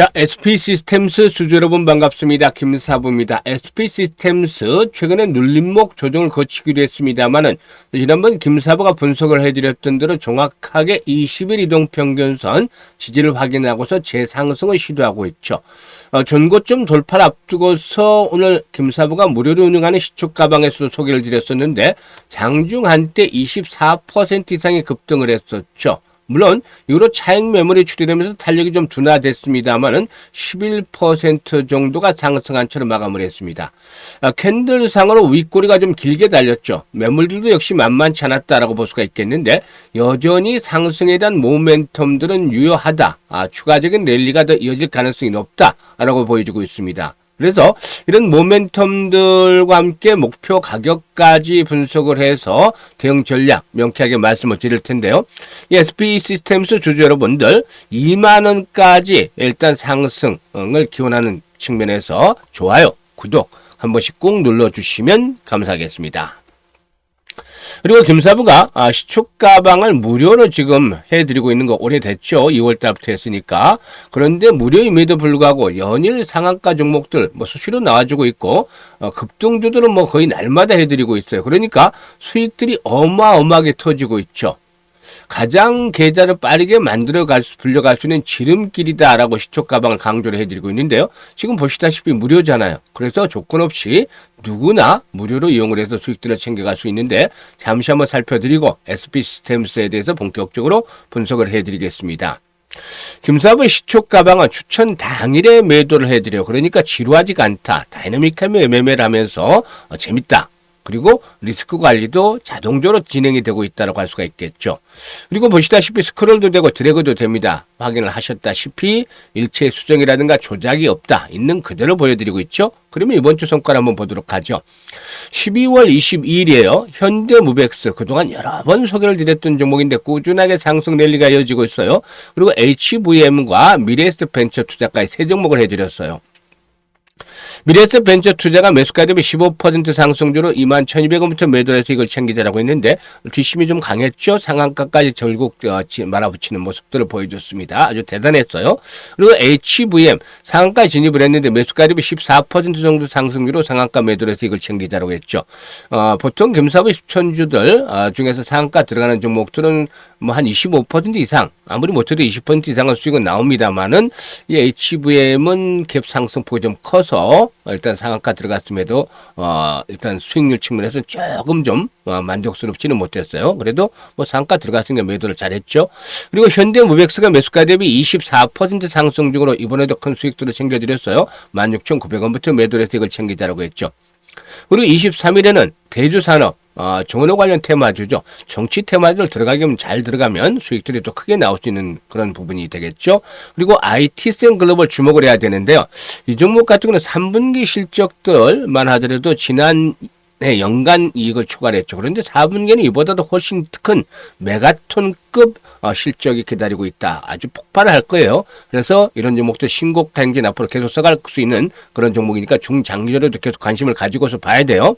자, SP 시스템스 주주 여러분 반갑습니다. 김사부입니다. SP 시스템스 최근에 눌림목 조정을 거치기도 했습니다만은 지난번 김사부가 분석을 해드렸던 대로 정확하게 20일 이동 평균선 지지를 확인하고서 재상승을 시도하고 있죠. 어, 전고점 돌파를 앞두고서 오늘 김사부가 무료로 운영하는 시초 가방에서도 소개를 드렸었는데 장중 한때 24% 이상의 급등을 했었죠. 물론 이후로 차익 매물이 출현되면서 탄력이 좀 둔화됐습니다만은 11% 정도가 상승한 채로 마감을 했습니다. 아, 캔들상으로 윗꼬리가 좀 길게 달렸죠. 매물들도 역시 만만치 않았다라고 볼 수가 있겠는데 여전히 상승에 대한 모멘텀들은 유효하다. 아, 추가적인 랠리가 더 이어질 가능성이 높다라고 보여주고 있습니다. 그래서 이런 모멘텀들과 함께 목표 가격까지 분석을 해서 대응 전략 명쾌하게 말씀을 드릴 텐데요. 이 SP 시스템스 주주 여러분들 2만 원까지 일단 상승을 기원하는 측면에서 좋아요, 구독 한 번씩 꼭 눌러주시면 감사하겠습니다. 그리고 김사부가 아, 시축 가방을 무료로 지금 해드리고 있는 거 오래됐죠. 2월달부터 했으니까. 그런데 무료임에도 불구하고 연일 상한가 종목들 뭐 수시로 나와주고 있고 어, 급등주들은 뭐 거의 날마다 해드리고 있어요. 그러니까 수익들이 어마어마하게 터지고 있죠. 가장 계좌를 빠르게 만들어 갈 수, 불려갈 수 있는 지름길이다라고 시초 가방을 강조를 해드리고 있는데요. 지금 보시다시피 무료잖아요. 그래서 조건 없이 누구나 무료로 이용을 해서 수익들을 챙겨갈 수 있는데 잠시 한번 살펴드리고 SP 시스템스에 대해서 본격적으로 분석을 해드리겠습니다. 김사부의 시초 가방은 추천 당일에 매도를 해드려. 그러니까 지루하지가 않다. 다이나믹하게 매매를 하면서 어, 재밌다. 그리고 리스크 관리도 자동적으로 진행이 되고 있다고 할 수가 있겠죠. 그리고 보시다시피 스크롤도 되고 드래그도 됩니다. 확인을 하셨다시피 일체 수정이라든가 조작이 없다. 있는 그대로 보여드리고 있죠. 그러면 이번 주 성과를 한번 보도록 하죠. 12월 22일이에요. 현대무백스 그동안 여러 번 소개를 드렸던 종목인데 꾸준하게 상승 랠리가 이어지고 있어요. 그리고 HVM과 미래에스트 벤처 투자까지 세 종목을 해드렸어요. 미래에셋 벤처 투자가 매수가 대비 15% 상승주로 2만 1200원부터 매도해서 이걸 챙기자라고 했는데 뒷심이 좀 강했죠. 상한가까지 결국 어, 말아붙이는 모습들을 보여줬습니다. 아주 대단했어요. 그리고 HVM 상한가 진입을 했는데 매수가 대비 14% 정도 상승주로 상한가 매도해서 이걸 챙기자라고 했죠. 어, 보통 금사부 수천주들 어, 중에서 상한가 들어가는 종목들은 뭐 한 25% 이상 아무리 못해도 20% 이상의 수익은 나옵니다만은 이 HVM은 갭 상승폭이 좀 커서 일단 상한가 들어갔음에도 어 일단 수익률 측면에서 조금 좀 어, 만족스럽지는 못했어요. 그래도 뭐 상가 들어갔으니까 매도를 잘했죠. 그리고 현대무백스가 매수가 대비 24% 상승 중으로 이번에도 큰 수익들을 챙겨드렸어요. 16,900원부터 매도를 해서 이걸 챙기자라고 했죠. 그리고 23일에는 대주산업 어, 정원호 관련 테마주죠. 정치 테마들 들어가면 잘 들어가면 수익들이 또 크게 나올 수 있는 그런 부분이 되겠죠. 그리고 IT센 글로벌 주목을 해야 되는데요. 이 종목 같은 경우는 3분기 실적들만 하더라도 지난 네, 연간 이익을 초과했죠. 그런데 4분기는 이보다도 훨씬 큰 메가톤급 어, 실적이 기다리고 있다. 아주 폭발을 할 거예요. 그래서 이런 종목도 신곡 행진 앞으로 계속 써갈 수 있는 그런 종목이니까 중장기적으로도 계속 관심을 가지고서 봐야 돼요.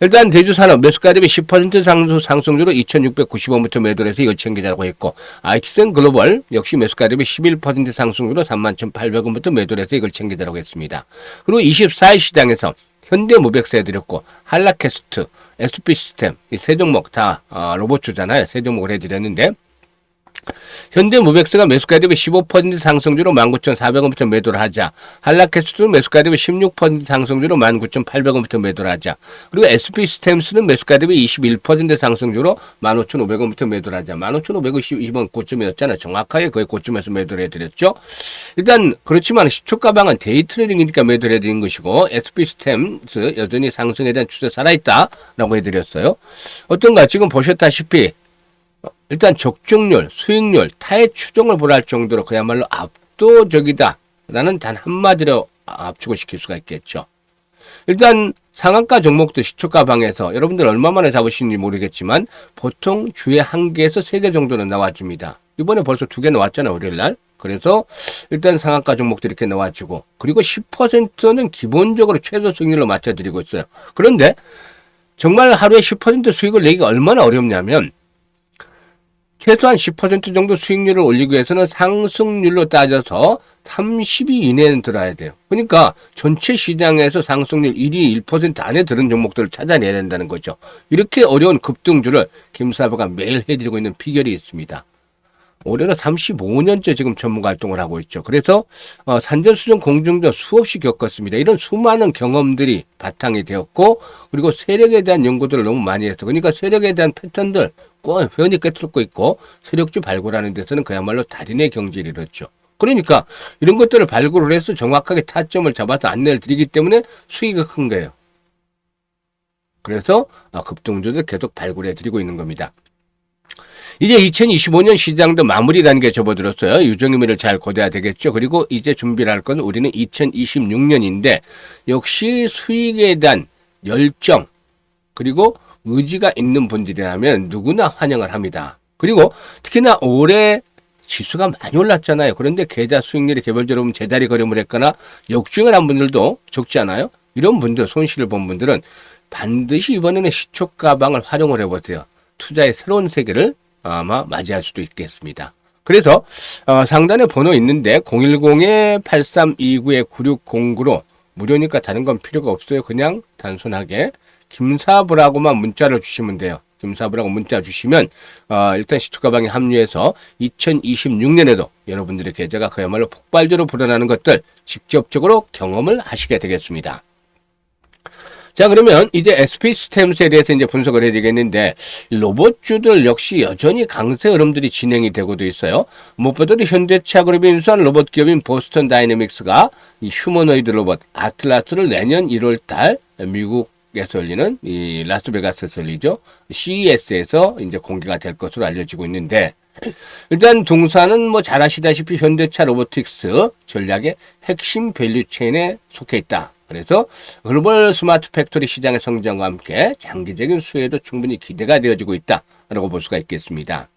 일단 대주산업 매수가 대비 10% 상승, 상승률로 2,690원부터 매도를 해서 이걸 챙기자고 했고 아이티센 글로벌 역시 매수가 대비 11% 상승률로 31,800원부터 매도를 해서 이걸 챙기자고 했습니다. 그리고 24일 시장에서 현대무백스 해드렸고 한라캐스트, SP 시스템 이 세 종목 다 어, 로봇주잖아요. 세 종목을 해드렸는데 현대무백스가 매수가 대비 15% 상승주로 19,400원부터 매도를 하자. 한라캐스트는 매수가 대비 16% 상승주로 19,800원부터 매도를 하자. 그리고 SP 시스템스는 매수가 대비 21% 상승주로 15,500원부터 매도를 하자. 15,520원 고점이었잖아요. 정확하게 거의 고점에서 매도를 해드렸죠. 일단 그렇지만 시초 가방은 데이 트레이딩이니까 매도를 해드린 것이고 SP 시스템스 여전히 상승에 대한 추세 살아있다라고 해드렸어요. 어떤가 지금 보셨다시피 일단 적중률, 수익률, 타의 추종을 보할 정도로 그야말로 압도적이다. 라는 단 한마디로 압축을 시킬 수가 있겠죠. 일단 상한가 종목도 시초가 방에서 여러분들 얼마 만에 잡으시는지 모르겠지만 보통 주에 한 개에서 세 개 정도는 나와줍니다. 이번에 벌써 두 개 나왔잖아요, 월요일 날. 그래서 일단 상한가 종목도 이렇게 나와주고 그리고 10%는 기본적으로 최소 수익률로 맞춰드리고 있어요. 그런데 정말 하루에 10% 수익을 내기가 얼마나 어렵냐면 최소한 10% 정도 수익률을 올리기 위해서는 상승률로 따져서 30위 이내는 들어야 돼요. 그러니까 전체 시장에서 상승률 1위 1% 안에 드는 종목들을 찾아내야 된다는 거죠. 이렇게 어려운 급등주를 김사부가 매일 해드리고 있는 비결이 있습니다. 올해는 35년째 지금 전문가 활동을 하고 있죠. 그래서 어, 산전수전 공중전 수없이 겪었습니다. 이런 수많은 경험들이 바탕이 되었고 그리고 세력에 대한 연구들을 너무 많이 했어. 그러니까 세력에 대한 패턴들 꼭 회원이 꿰뚫고 있고 세력주 발굴하는 데서는 그야말로 달인의 경지를 이뤘죠. 그러니까 이런 것들을 발굴을 해서 정확하게 타점을 잡아서 안내를 드리기 때문에 수익이 큰 거예요. 그래서 어, 급등주들 계속 발굴해 드리고 있는 겁니다. 이제 2025년 시장도 마무리 단계에 접어들었어요. 유정의미를 잘 거둬야 되겠죠. 그리고 이제 준비를 할 건 우리는 2026년인데 역시 수익에 대한 열정 그리고 의지가 있는 분들이라면 누구나 환영을 합니다. 그리고 특히나 올해 지수가 많이 올랐잖아요. 그런데 계좌 수익률이 개별적으로 보면 제자리 걸음을 했거나 역주행을 한 분들도 적지 않아요? 이런 분들, 손실을 본 분들은 반드시 이번에는 시초 가방을 활용을 해보세요. 투자의 새로운 세계를 아마 맞이할 수도 있겠습니다. 그래서 어, 상단에 번호 있는데 010-8329-9609로 무료니까 다른 건 필요가 없어요. 그냥 단순하게 김사부라고만 문자를 주시면 돼요. 김사부라고 문자 주시면 어, 일단 시투가방에 합류해서 2026년에도 여러분들의 계좌가 그야말로 폭발적으로 불어나는 것들 직접적으로 경험을 하시게 되겠습니다. 자, 그러면 이제 SP 시스템스에 대해서 이제 분석을 해야 되겠는데, 로봇주들 역시 여전히 강세 흐름들이 진행이 되고도 있어요. 무엇보다도 현대차 그룹이 인수한 로봇 기업인 보스턴 다이내믹스가 이 휴머노이드 로봇 아틀라스를 내년 1월 달 미국 에서 열리는 이 라스베가스에서 열리죠. CES에서 이제 공개가 될 것으로 알려지고 있는데, 일단 동사는 뭐 잘 아시다시피 현대차 로보틱스 전략의 핵심 밸류 체인에 속해 있다. 그래서 글로벌 스마트 팩토리 시장의 성장과 함께 장기적인 수혜도 충분히 기대가 되어지고 있다라고 볼 수가 있겠습니다.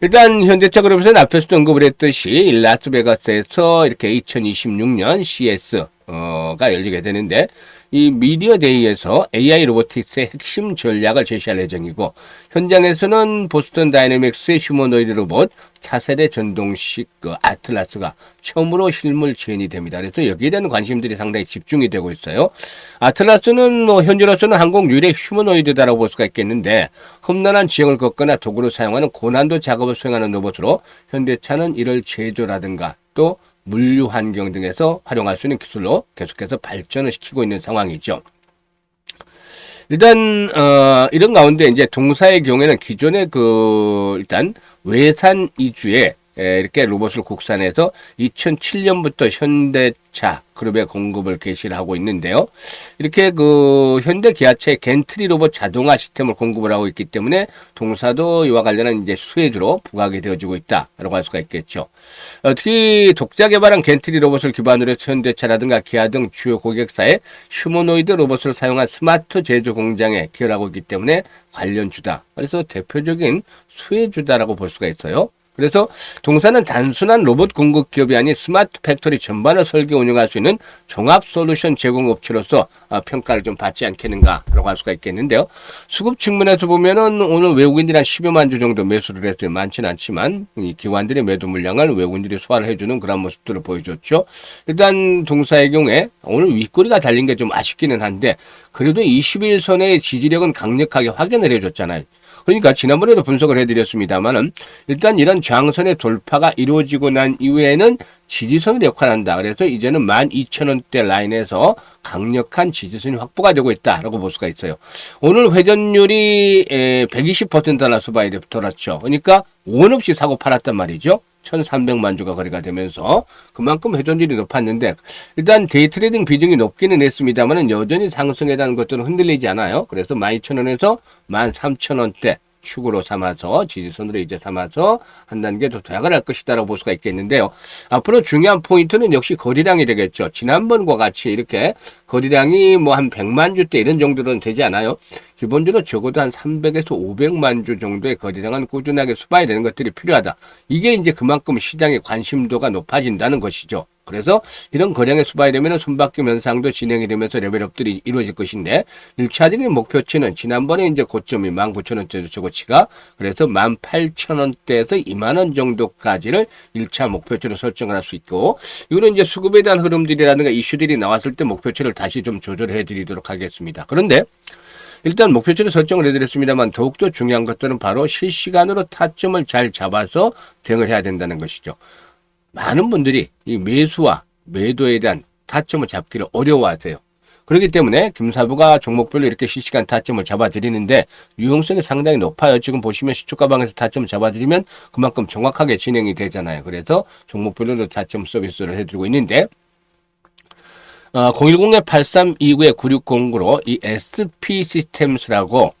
일단 현대차 그룹에서는 앞에서도 언급을 했듯이 라스베가스에서 이렇게 2026년 CS가 열리게 되는데 이 미디어 데이에서 AI 로보틱스의 핵심 전략을 제시할 예정이고 현장에서는 보스턴 다이내믹스의 휴머노이드 로봇 차세대 전동식 그 아틀라스가 처음으로 실물 지원이 됩니다. 그래서 여기에 대한 관심들이 상당히 집중이 되고 있어요. 아틀라스는 뭐 현재로서는 항공 유일의 휴머노이드다라고 볼 수가 있겠는데 험난한 지형을 걷거나 도구를 사용하는 고난도 작업을 수행하는 로봇으로 현대차는 이를 제조라든가 또 물류 환경 등에서 활용할 수 있는 기술로 계속해서 발전을 시키고 있는 상황이죠. 일단 어, 이런 가운데 이제 동사의 경우에는 기존의 그 일단 외산 이주에 에, 이렇게 로봇을 국산해서 2007년부터 현대차 그룹의 공급을 개시를 하고 있는데요. 이렇게 그 현대 기아차의 겐트리 로봇 자동화 시스템을 공급을 하고 있기 때문에 동사도 이와 관련한 이제 수혜주로 부각이 되어지고 있다라고 할 수가 있겠죠. 어, 특히 독자 개발한 겐트리 로봇을 기반으로 해서 현대차라든가 기아 등 주요 고객사의 휴머노이드 로봇을 사용한 스마트 제조 공장에 기여를 하고 있기 때문에 관련주다. 그래서 대표적인 수혜주다라고 볼 수가 있어요. 그래서 동사는 단순한 로봇 공급 기업이 아닌 스마트 팩토리 전반을 설계 운영할 수 있는 종합 솔루션 제공 업체로서 아, 평가를 좀 받지 않겠는가라고 할 수가 있겠는데요. 수급 측면에서 보면은 오늘 외국인들이 한 10여만 주 정도 매수를 했어요. 많지는 않지만 이 기관들의 매도 물량을 외국인들이 소화를 해주는 그런 모습들을 보여줬죠. 일단 동사의 경우에 오늘 윗꼬리가 달린 게 좀 아쉽기는 한데 그래도 21선의 지지력은 강력하게 확인을 해줬잖아요. 그러니까 지난번에도 분석을 해드렸습니다만은 일단 이런 저항선의 돌파가 이루어지고 난 이후에는 지지선을 역할한다. 그래서 이제는 12,000원대 라인에서 강력한 지지선이 확보가 되고 있다라고 볼 수가 있어요. 오늘 회전율이 120%나 수바이에 돌았죠. 그러니까 원 없이 사고 팔았단 말이죠. 1,300만 주가 거래가 되면서 그만큼 회전율이 높았는데 일단 데이트레이딩 비중이 높기는 했습니다만 여전히 상승에 대한 것들은 흔들리지 않아요. 그래서 12,000원에서 13,000원대 축으로 삼아서 지지선으로 이제 삼아서 한 단계 더할 것이다라고 볼 수가 있겠는데요. 앞으로 중요한 포인트는 역시 거래량이 되겠죠. 지난번과 같이 이렇게 거래량이 뭐 한 100만 주대 이런 정도는 되지 않아요. 기본적으로 적어도 한 300에서 500만 주 정도의 거래량은 꾸준하게 수봐야 되는 것들이 필요하다. 이게 이제 그만큼 시장의 관심도가 높아진다는 것이죠. 그래서 이런 거량의 수반이 되면 손바뀜 현상도 진행이 되면서 레벨업들이 이루어질 것인데 1차적인 목표치는 지난번에 이제 고점이 19,000원대 저고치가 그래서 18,000원대에서 2만원 정도까지를 1차 목표치로 설정을 할 수 있고 이거는 이제 수급에 대한 흐름들이라든가 이슈들이 나왔을 때 목표치를 다시 좀 조절해 드리도록 하겠습니다. 그런데 일단 목표치를 설정을 해드렸습니다만 더욱더 중요한 것들은 바로 실시간으로 타점을 잘 잡아서 대응을 해야 된다는 것이죠. 많은 분들이 이 매수와 매도에 대한 타점을 잡기를 어려워하세요. 그렇기 때문에 김사부가 종목별로 이렇게 실시간 타점을 잡아드리는데 유용성이 상당히 높아요. 지금 보시면 시초가방에서 타점을 잡아드리면 그만큼 정확하게 진행이 되잖아요. 그래서 종목별로 타점 서비스를 해드리고 있는데 어, 010-8329-9609로 이 SP 시스템스라고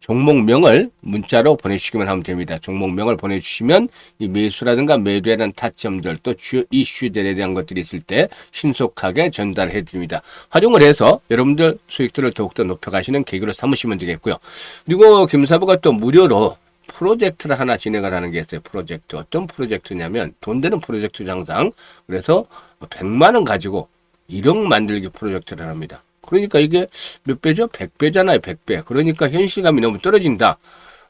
종목명을 문자로 보내주시기만 하면 됩니다. 종목명을 보내주시면 이 매수라든가 매도에 대한 타점들 또 주요 이슈들에 대한 것들이 있을 때 신속하게 전달해 드립니다. 활용을 해서 여러분들 수익들을 더욱더 높여가시는 계기로 삼으시면 되겠고요. 그리고 김사부가 또 무료로 프로젝트를 하나 진행을 하는 게 있어요. 프로젝트. 어떤 프로젝트냐면 돈 되는 프로젝트 장상. 그래서 100만 원 가지고 1억 만들기 프로젝트를 합니다. 그러니까 이게 몇 배죠? 100배잖아요, 100배. 그러니까 현실감이 너무 떨어진다.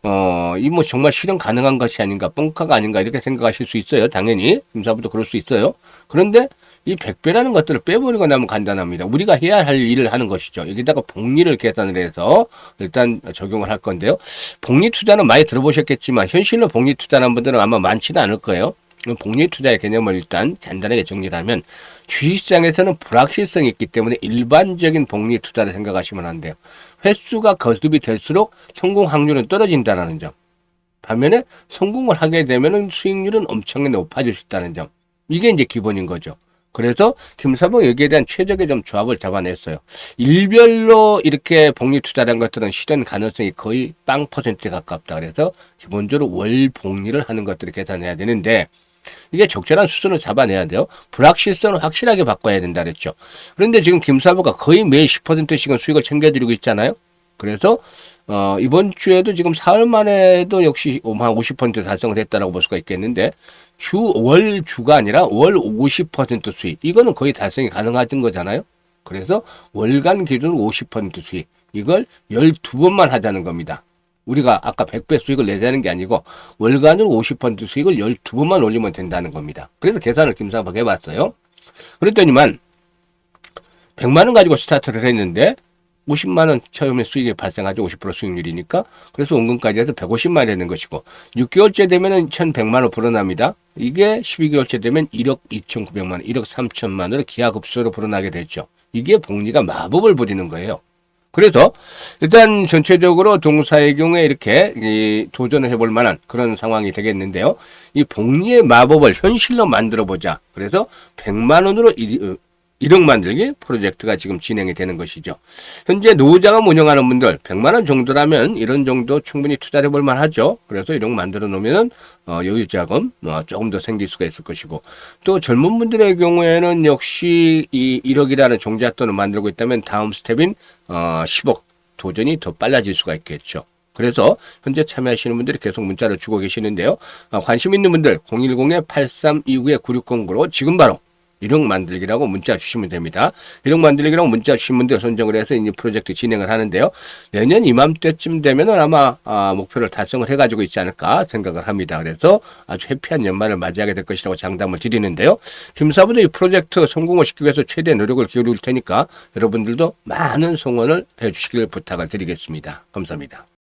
어, 이 뭐 정말 실현 가능한 것이 아닌가, 뻥카가 아닌가, 이렇게 생각하실 수 있어요. 당연히. 김사부도 그럴 수 있어요. 그런데 이 100배라는 것들을 빼버리고 나면 간단합니다. 우리가 해야 할 일을 하는 것이죠. 여기다가 복리를 계산을 해서 일단 적용을 할 건데요. 복리 투자는 많이 들어보셨겠지만, 현실로 복리 투자하는 분들은 아마 많지는 않을 거예요. 복리 투자의 개념을 일단 간단하게 정리를 하면 주식시장에서는 불확실성이 있기 때문에 일반적인 복리 투자를 생각하시면 안 돼요. 횟수가 거듭이 될수록 성공 확률은 떨어진다는 점. 반면에 성공을 하게 되면 수익률은 엄청나게 높아질 수 있다는 점. 이게 이제 기본인 거죠. 그래서 김사봉 여기에 대한 최적의 좀 조합을 잡아냈어요. 일별로 이렇게 복리 투자라는 것들은 실현 가능성이 거의 빵 퍼센트에 가깝다. 그래서 기본적으로 월 복리를 하는 것들을 계산해야 되는데 이게 적절한 수준을 잡아내야 돼요. 불확실성을 확실하게 바꿔야 된다 그랬죠. 그런데 지금 김사부가 거의 매일 10%씩은 수익을 챙겨드리고 있잖아요. 그래서 어, 이번 주에도 지금 사흘 만에도 역시 한 50% 달성을 했다라고 볼 수가 있겠는데 주, 월 주가 아니라 월 50% 수익. 이거는 거의 달성이 가능하던 거잖아요. 그래서 월간 기준 50% 수익. 이걸 12번만 하자는 겁니다. 우리가 아까 100배 수익을 내자는 게 아니고 월간으로 50% 수익을 12번만 올리면 된다는 겁니다. 그래서 계산을 김사박 해봤어요. 그랬더니만 100만 원 가지고 스타트를 했는데 50만 원 처음에 수익이 발생하죠. 50% 수익률이니까. 그래서 원금까지 해서 150만 원 되는 것이고 6개월째 되면은 1,100만 원 불어납니다. 이게 12개월째 되면 1억 2,900만 원, 1억 3천만 원을 기하급수로 불어나게 됐죠. 이게 복리가 마법을 부리는 거예요. 그래서 일단 전체적으로 동사의 경우에 이렇게 이 도전을 해볼 만한 그런 상황이 되겠는데요. 이 복리의 마법을 현실로 만들어 보자. 그래서 100만 원으로 1억 만들기 프로젝트가 지금 진행이 되는 것이죠. 현재 노후자금 운영하는 분들 100만 원 정도라면 이런 정도 충분히 투자해 볼 만하죠. 그래서 1억 만들어 놓으면은 어, 여유 자금 어, 조금 더 생길 수가 있을 것이고 또 젊은 분들의 경우에는 역시 이 1억이라는 종잣돈을 만들고 있다면 다음 스텝인 어, 10억 도전이 더 빨라질 수가 있겠죠. 그래서 현재 참여하시는 분들이 계속 문자를 주고 계시는데요. 어, 관심 있는 분들 010-8329-9609로 지금 바로 1억 만들기라고 문자 주시면 됩니다. 1억 만들기라고 문자 주신 분들 선정을 해서 이 프로젝트 진행을 하는데요. 내년 이맘때쯤 되면은 아마 아, 목표를 달성을 해가지고 있지 않을까 생각을 합니다. 그래서 아주 해피한 연말을 맞이하게 될 것이라고 장담을 드리는데요. 김사부도 이 프로젝트 성공을 시키기 위해서 최대 노력을 기울일 테니까 여러분들도 많은 성원을 해주시길 부탁을 드리겠습니다. 감사합니다.